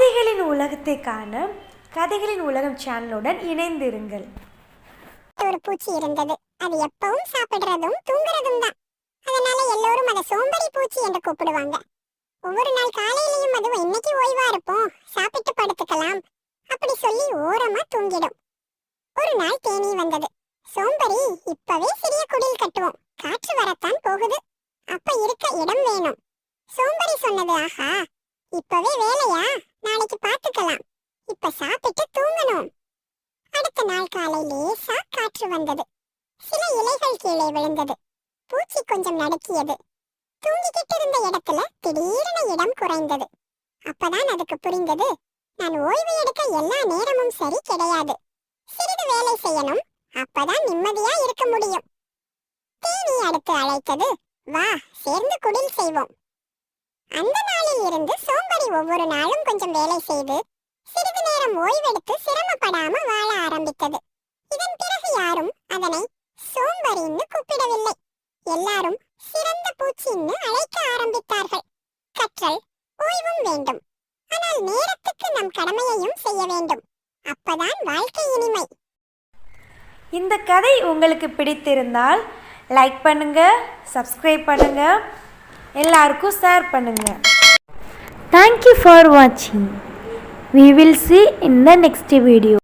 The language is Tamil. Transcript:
கதைகளின் உலகத்தை காண கதைகளின் உலகம் சேனலுடன் இணைந்திருங்கள். ஒரு பூச்சி இருந்தது. அது எப்பவும் சாப்பிடுறதும் தூங்குறதும் தான். அதனால எல்லோரும் அதை சோம்பேறி பூச்சி என்று கூப்பிடுவாங்க. ஒவ்வொரு நாள் காலையிலயும் அதுவும் இன்னைக்கு ஓய்வா இருப்போம். சாப்பிட்டு படுத்துக்கலாம். அப்படி சொல்லி ஓரமா தூங்கிடும். ஒரு நாள் தேனி வந்தது. சோம்பரி இப்பவே சிறிய குடில் கட்டுவோம். காற்று வரத்தான் போகுது. அப்ப இருக்க இடம் வேணும். சோம்பரி சொன்னது ஆஹா இப்பவே வேலையா? நாளைக்கு பார்த்துக்கலாம் இப்ப சாப்பிட்டு தூங்கணும். அடுத்த நாள் காலை லேசா காற்று வந்தது. சில இலைகள் கீழே விழுந்தது. பூச்சி கொஞ்சம் நடுக்கியது. தூங்கிக்கிட்டு இருந்த இடத்துல திடீரென இடம் குறைந்தது. அப்பதான் அதுக்கு புரிந்தது நான் ஓய்வு எடுக்க எல்லா நேரமும் சரி கிடையாது. சிறிது வேலை செய்யணும் அப்பதான் நிம்மதியா இருக்க முடியும். தேனி அடுத்து அழைத்தது வா சேர்ந்து குடில் செய்வோம். அந்த நாளில் ஒவ்வொரு நாளும் கொஞ்சம் வேலை செய்து சிறிது நேரம் ஓய்வெடுத்து சிரமப்படாம வாழ ஆரம்பித்தது. இதன் பிறகு யாரும் அதனை சோம்பரின்னு கூப்பிடவில்லை. எல்லாரும் சிறந்த பூச்சின்னு அழைக்க ஆரம்பித்தார்கள். கற்றல் ஓய்வும் வேண்டும். ஆனால் நேரத்துக்கு நம் கடமையையும் செய்ய வேண்டும். அப்பதான் வாழ்க்கை இனிமை. இந்த கதை உங்களுக்கு பிடித்திருந்தால் லைக் பண்ணுங்க சப்ஸ்கிரைப் பண்ணுங்க எல்லாருக்கும் ஷேர் பண்ணுங்கள் Thank you for watching. We will see in the next video.